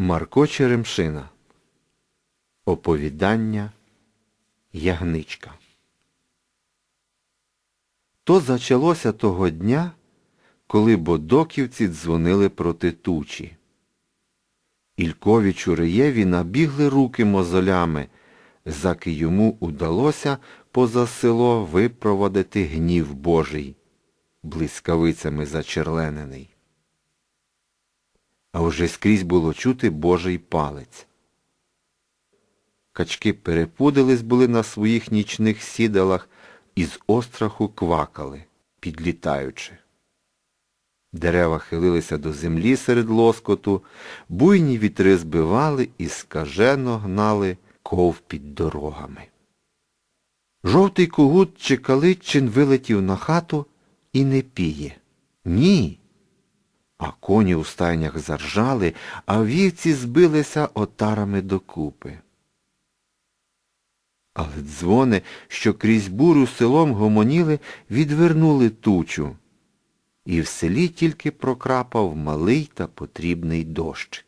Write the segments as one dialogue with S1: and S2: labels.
S1: Марко Черемшина. Оповідання Ягничка. То зачалося того дня, коли бодоківці дзвонили проти тучі. Ількові Чуреєві набігли руки мозолями, заки йому удалося поза село випроводити гнів Божий, блискавицями зачерленений. А вже скрізь було чути Божий палець. Качки перепудились були на своїх нічних сідалах і з остраху квакали, підлітаючи. Дерева хилилися до землі серед лоскоту, буйні вітри збивали і скажено гнали ков під дорогами. Жовтий когут Чекаличин вилетів на хату і не піє. Ні. А коні у стайнях заржали, а вівці збилися отарами докупи. Але дзвони, що крізь бурю селом гомоніли, відвернули тучу. І в селі тільки прокрапав малий та потрібний дощ.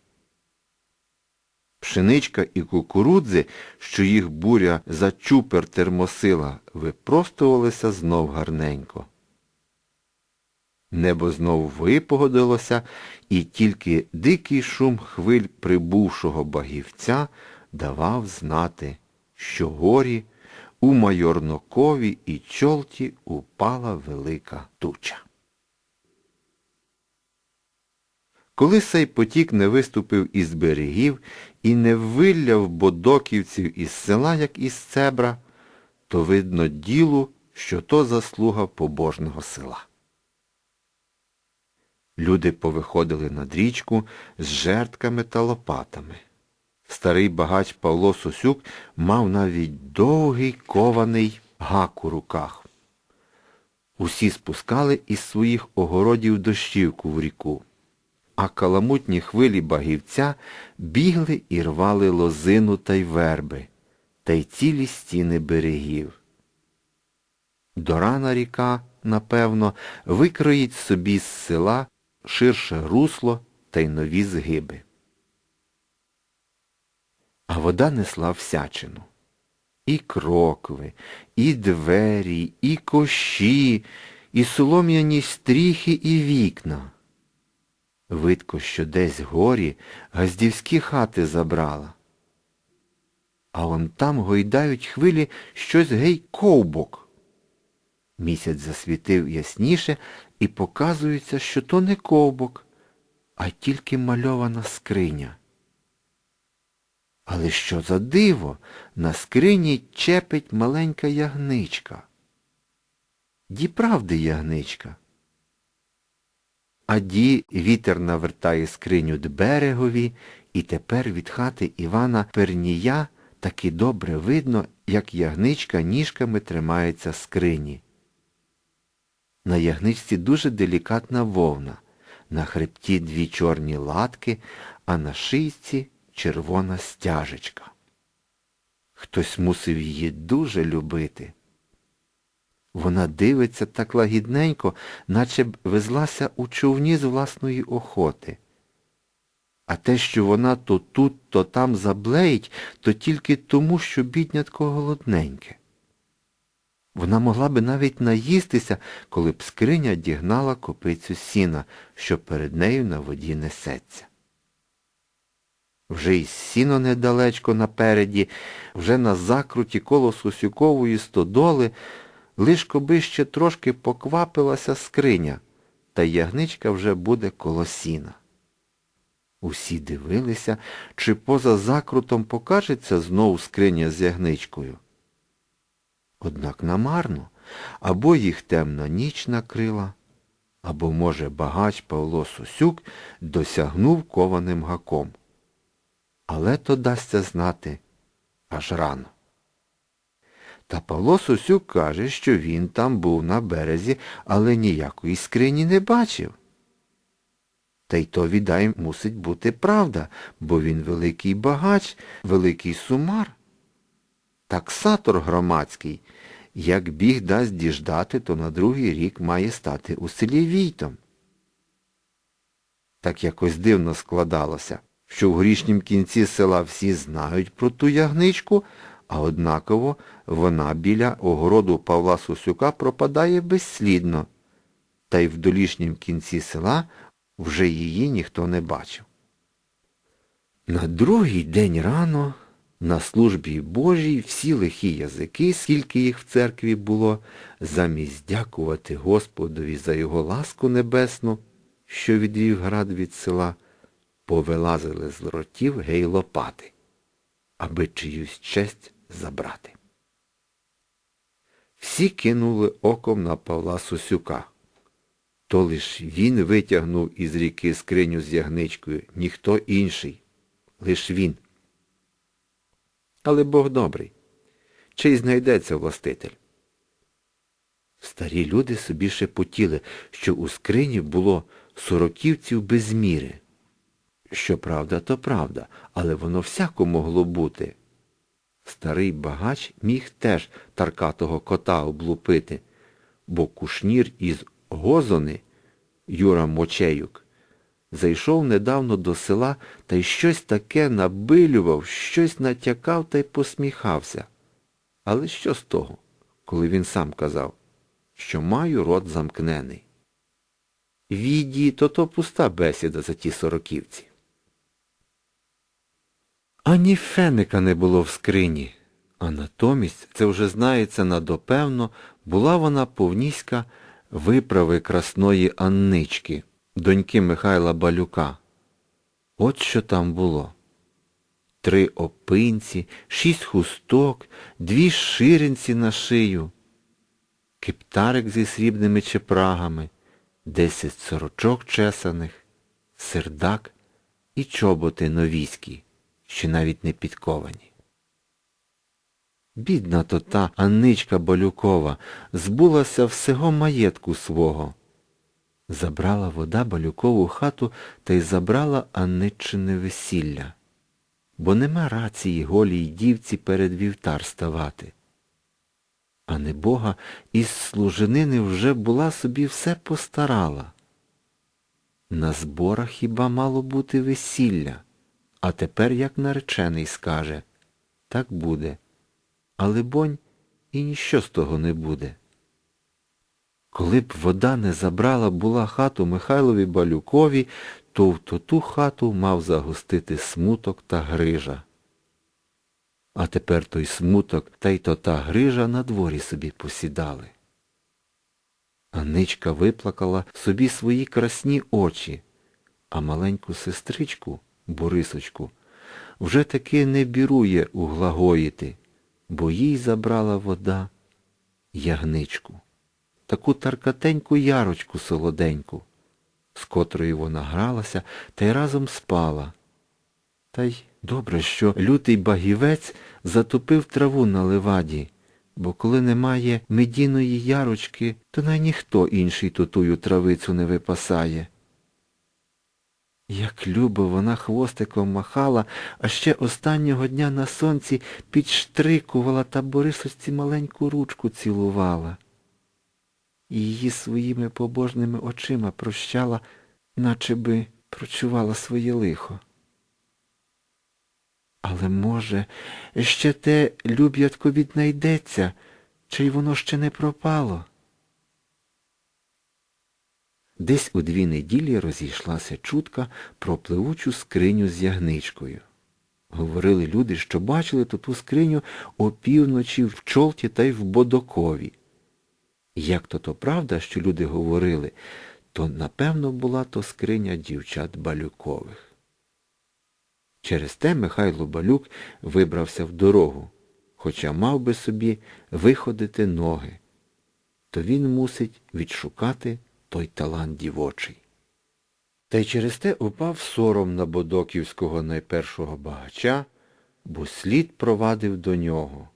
S1: Пшеничка і кукурудзи, що їх буря за чупер термосила, випростувалися знов гарненько. Небо знов випогодилося, і тільки дикий шум хвиль прибувшого багівця давав знати, що горі у майорнокові і чолті упала велика туча. Коли сей потік не виступив із берегів і не вилляв бодоківців із села, як із цебра, то видно ділу, що то заслуга побожного села. Люди повиходили над річку з жертками та лопатами. Старий багач Павло Сосюк мав навіть довгий кований гак у руках. Усі спускали із своїх огородів дощівку в ріку, а каламутні хвилі багівця бігли і рвали лозину та й верби, та й цілі стіни берегів. До рана ріка, напевно, викроїть собі з села ширше русло та й нові згиби. А вода несла всячину. І крокви, і двері, і кощі, і солом'яні стріхи, і вікна. Видко, що десь горі газдівські хати забрала. А он там гойдають хвилі щось гей ковбок. Місяць засвітив ясніше і показується, що то не ковбок, а тільки мальована скриня. Але що за диво, на скрині чепить маленька ягничка. Ді правди ягничка. А ді вітер навертає скриню д берегові, і тепер від хати Івана Пернія таки добре видно, як ягничка ніжками тримається скрині. На ягничці дуже делікатна вовна, на хребті дві чорні латки, а на шийці червона стяжечка. Хтось мусив її дуже любити. Вона дивиться так лагідненько, наче б везлася у човні з власної охоти. А те, що вона то тут, то там заблеїть, то тільки тому, що біднятко голодненьке. Вона могла би навіть наїстися, коли б скриня дігнала копицю сіна, що перед нею на воді несеться. Вже й сіно недалечко напереді, вже на закруті коло Сусюкової стодоли, лиш коби ще трошки поквапилася скриня, та ягничка вже буде коло сіна. Усі дивилися, чи поза закрутом покажеться знову скриня з ягничкою. Однак намарно, або їх темна ніч накрила, або, може, багач Павло Сосюк досягнув кованим гаком. Але то дасться знати аж рано. Та Павло Сосюк каже, що він там був на березі, але ніякої скрині не бачив. Та й то, віддай, мусить бути правда, бо він великий багач, великий сумар. Таксатор громадський, як біг дасть діждати, то на другий рік має стати у селі Війтом. Так якось дивно складалося, що в грішнім кінці села всі знають про ту ягничку, а однаково вона біля огороду Павла Сусюка пропадає безслідно, та й в долішнім кінці села вже її ніхто не бачив. На другий день рано на службі Божій всі лихі язики, скільки їх в церкві було, замість дякувати Господові за його ласку небесну, що відвів град від села, повилазили з ротів гей лопати, аби чиюсь честь забрати. Всі кинули оком на Павла Сусюка. То лиш він витягнув із ріки скриню з ягничкою, ніхто інший, лиш він. Але Бог добрий. Чи знайдеться властитель? Старі люди собі шепотіли, що у скрині було сороківців без міри. Що правда, то правда, але воно всяко могло бути. Старий багач міг теж таркатого кота облупити, бо кушнір із Гозони, Юра Мочеюк, зайшов недавно до села та й щось таке набилював, щось натякав та й посміхався. Але що з того, коли він сам казав, що маю рот замкнений? Віді, то то пуста бесіда за ті сороківці. Ані феника не було в скрині, а натомість, це вже знається надопевно, була вона повніська виправи красної Аннички, доньки Михайла Балюка. От що там було. Три опинці, шість хусток, дві ширинці на шию, кептарик зі срібними чепрагами, десять сорочок чесаних, сердак і чоботи новіські, що навіть не підковані. Бідна то та Анничка Балюкова збулася всього маєтку свого. Забрала вода Балюкову хату та й забрала Анниччине весілля, бо нема рації голій дівці перед вівтар ставати. А не Бога із служенини вже була собі все постарала. На зборах хіба мало бути весілля, а тепер, як наречений, скаже, так буде. Але бонь і ніщо з того не буде. Коли б вода не забрала була хату Михайлові Балюкові, то в ту хату мав загустити смуток та грижа. А тепер той смуток та й то та грижа на дворі собі посідали. Анничка виплакала собі свої красні очі, а маленьку сестричку, Борисочку, вже таки не бірує углагоїти, бо їй забрала вода ягничку, таку таркатеньку ярочку солоденьку, з котрою вона гралася та й разом спала. Та й добре, що лютий багівець затопив траву на леваді, бо коли немає медіної ярочки, то най ніхто інший тутую травицю не випасає. Як любо вона хвостиком махала, а ще останнього дня на сонці підштрикувала та Борисовці маленьку ручку цілувала. І її своїми побожними очима прощала, наче би прочувала своє лихо. Але, може, ще те люб'ятко віднайдеться, чи й воно ще не пропало? Десь у дві неділі розійшлася чутка про пливучу скриню з ягничкою. Говорили люди, що бачили ту скриню опівночі в Чолті та й в Бодокові. Як то то правда, що люди говорили, то напевно була то скриня дівчат Балюкових. Через те Михайло Балюк вибрався в дорогу, хоча мав би собі виходити ноги, то він мусить відшукати той талант дівочий. Та й через те упав сором на Бодоківського найпершого багача, бо слід провадив до нього,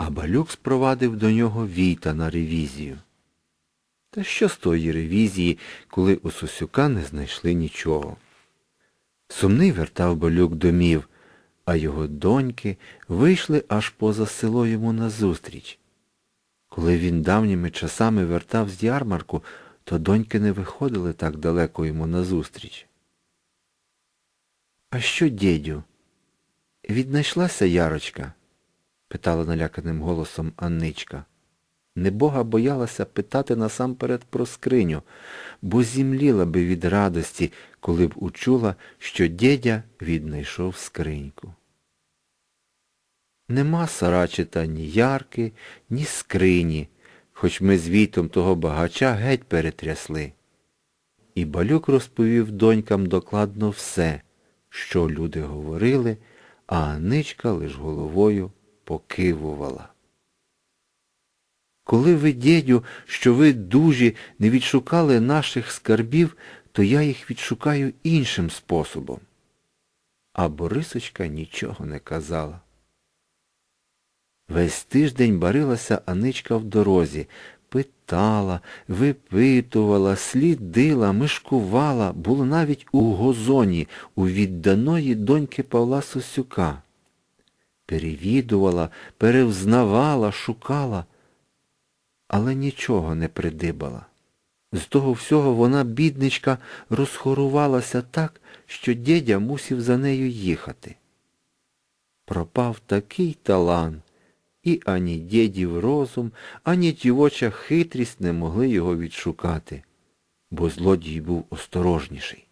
S1: а Балюк спровадив до нього Війта на ревізію. Та що з тої ревізії, коли у Сосюка не знайшли нічого? Сумний вертав Балюк домів, а його доньки вийшли аж поза село йому назустріч. Коли він давніми часами вертав з ярмарку, то доньки не виходили так далеко йому назустріч. А що, дідю? Віднайшлася Ярочка? Питала наляканим голосом Анничка. Небога боялася питати насамперед про скриню, бо зімліла би від радості, коли б учула, що дідя віднайшов скриньку. Нема сарачита ні ярки, ні скрині, хоч ми з вітом того багача геть перетрясли. І балюк розповів донькам докладно все, що люди говорили, а Аничка лиш головою покивувала. Коли ви, дідю, що ви дужі не відшукали наших скарбів, то я їх відшукаю іншим способом. А Борисочка нічого не казала. Весь тиждень барилася Аничка в дорозі, питала, випитувала, слідила, мишкувала, була навіть у гозоні, у відданої доньки Павла Сосюка. Перевідувала, перевзнавала, шукала, але нічого не придибала. З того всього вона, бідничка, розхорувалася так, що дідя мусів за нею їхати. Пропав такий талант, і ані дідів розум, ані дівоча хитрість не могли його відшукати, бо злодій був осторожніший.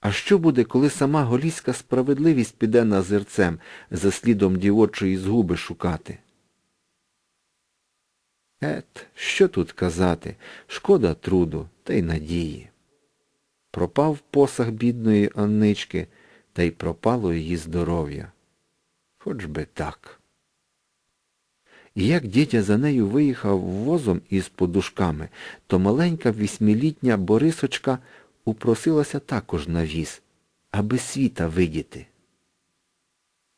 S1: А що буде, коли сама голіська справедливість піде назирцем за слідом дівочої згуби шукати? Ет, що тут казати, шкода труду та й надії. Пропав посаг бідної Аннички, та й пропало її здоров'я. Хоч би так. І як дітя за нею виїхав возом із подушками, то маленька вісьмилітня Борисочка упросилася також на віз, аби світа видіти.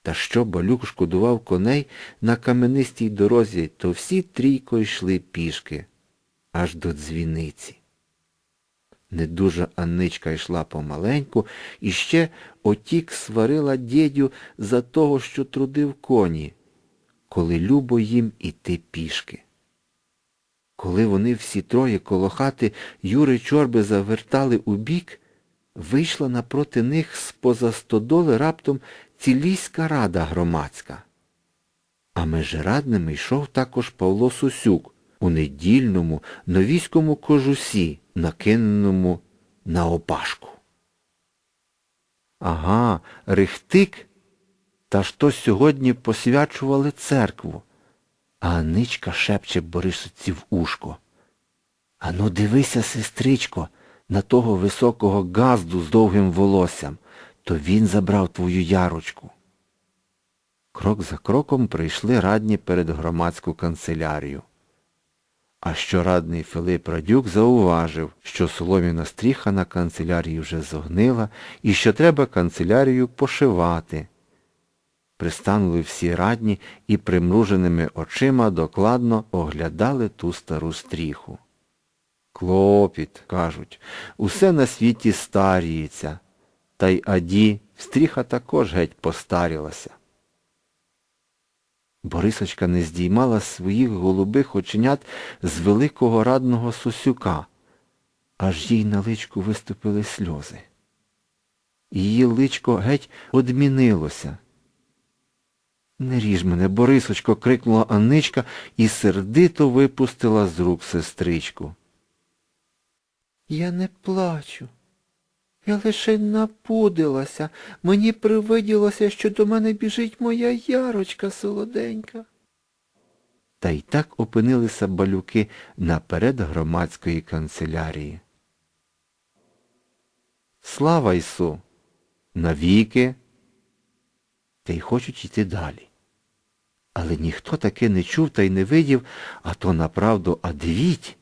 S1: Та що балюк шкодував коней на каменистій дорозі, то всі трійко йшли пішки, аж до дзвіниці. Недужа Анничка йшла помаленьку і ще отік сварила дідю за того, що трудив коні, коли любо їм іти пішки. Коли вони всі троє коло хати Юри Чорби завертали у бік, вийшла напроти них з-поза стодоли раптом ціліська рада громадська. А меж радними йшов також Павло Сусюк у недільному новіському кожусі, накиненому на опашку. Ага, рихтик, та ж то сьогодні посвячували церкву. А Аничка шепче Борисоці в ушко. Ану дивися, сестричко, на того високого газду з довгим волоссям, то він забрав твою ярочку. Крок за кроком прийшли радні перед громадську канцелярію. А що радний Филип Радюк зауважив, що соломіна стріха на канцелярії вже зогнила і що треба канцелярію пошивати. Пристанули всі радні і примруженими очима докладно оглядали ту стару стріху. Клопіт, кажуть, усе на світі старіється, та й аді стріха також геть постарілася. Борисочка не здіймала своїх голубих оченят з великого радного сосюка, аж їй на личку виступили сльози. Її личко геть одмінилося. Не ріж мене, Борисочко, крикнула Анничка і сердито випустила з рук сестричку. Я не плачу. Я лише напудилася. Мені привиділося, що до мене біжить моя ярочка солоденька. Та й так опинилися балюки наперед громадської канцелярії. Слава Ісу! Навіки! Та й хочуть йти далі. Але ніхто таки не чув та й не видів, а то направду, а дивіть.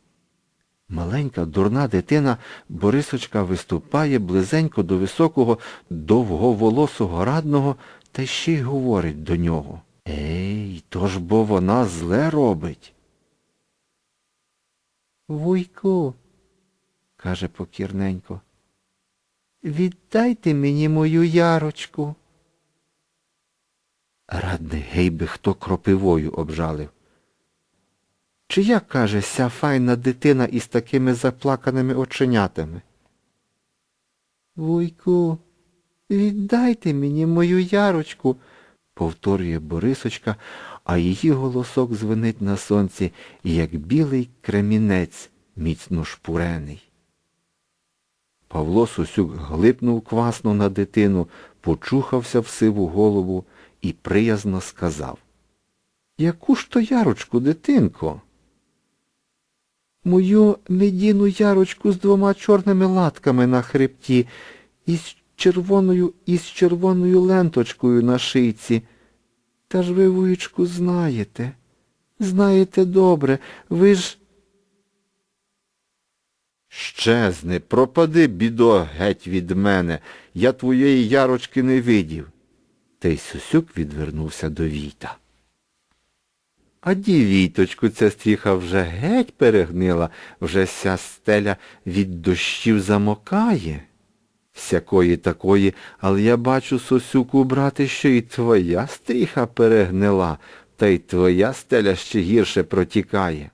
S1: Маленька дурна дитина Борисочка виступає близенько до високого, довговолосого радного та ще й говорить до нього. Ей, то ж бо вона зле робить. Вуйку, каже покірненько, віддайте мені мою ярочку. Радний гейби хто кропивою обжалив. Чи як, каже, ся файна дитина із такими заплаканими оченятами? Вуйку, Віддайте мені мою ярочку, повторює Борисочка, а її голосок звенить на сонці, як білий кремінець, міцно шпурений. Павло Сусюк глипнув квасно на дитину, почухався в сиву голову і приязно сказав. Яку ж то ярочку, дитинко? Мою медіну ярочку з двома чорними латками на хребті і з червоною і з червоною ленточкою на шийці. Та ж ви, вуючку, знаєте. Знаєте добре, ви ж. Щезни, пропади, бідо, геть від мене. Я твоєї ярочки не видів. Та й Сюсюк відвернувся до Війта. А дівіточку ця стріха вже геть перегнила, вже ся стеля від дощів замокає. Всякої такої, але я бачу, Сосюку, брате, що і твоя стріха перегнила, та й твоя стеля ще гірше протікає.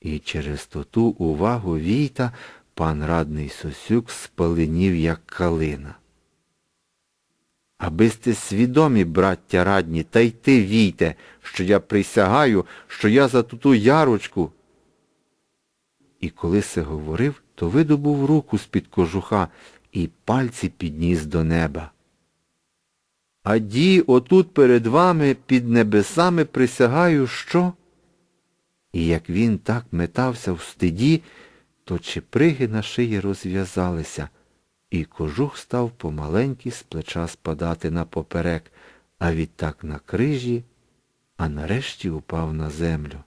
S1: І через ту увагу Війта пан радний Сосюк спаленів, як калина. Аби сте свідомі, браття радні, та й ти, війте, що я присягаю, що я за туту ярочку. І коли се говорив, то видобув руку з-під кожуха і пальці підніс до неба. А ді, отут перед вами під небесами присягаю, що? І як він так метався в стиді, то чеприги на шиї розв'язалися, і кожух став помаленьки з плеча спадати напоперек, а відтак на крижі, а нарешті упав на землю.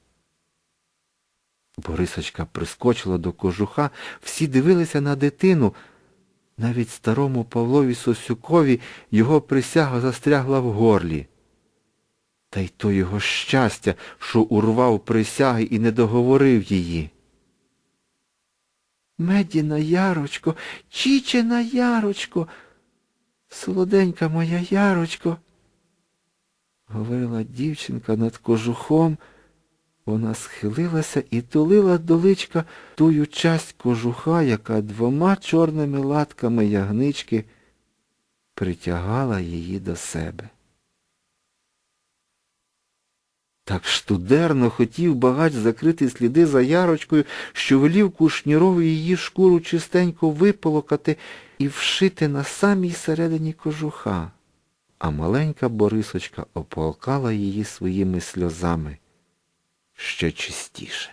S1: Борисочка прискочила до кожуха, всі дивилися на дитину. Навіть старому Павлові Сосюкові його присяга застрягла в горлі. Та й то його щастя, що урвав присяги і не договорив її. Медіна ярочко, чічена ярочко, солоденька моя ярочко, говорила дівчинка над кожухом. Вона схилилася і тулила до личка тую часть кожуха, яка двома чорними латками ягнички притягала її до себе. Так штудерно хотів багач закрити сліди за ярочкою, що велів кушнірові її шкуру чистенько виполокати і вшити на самій середині кожуха. А маленька Борисочка ополкала її своїми сльозами ще чистіше.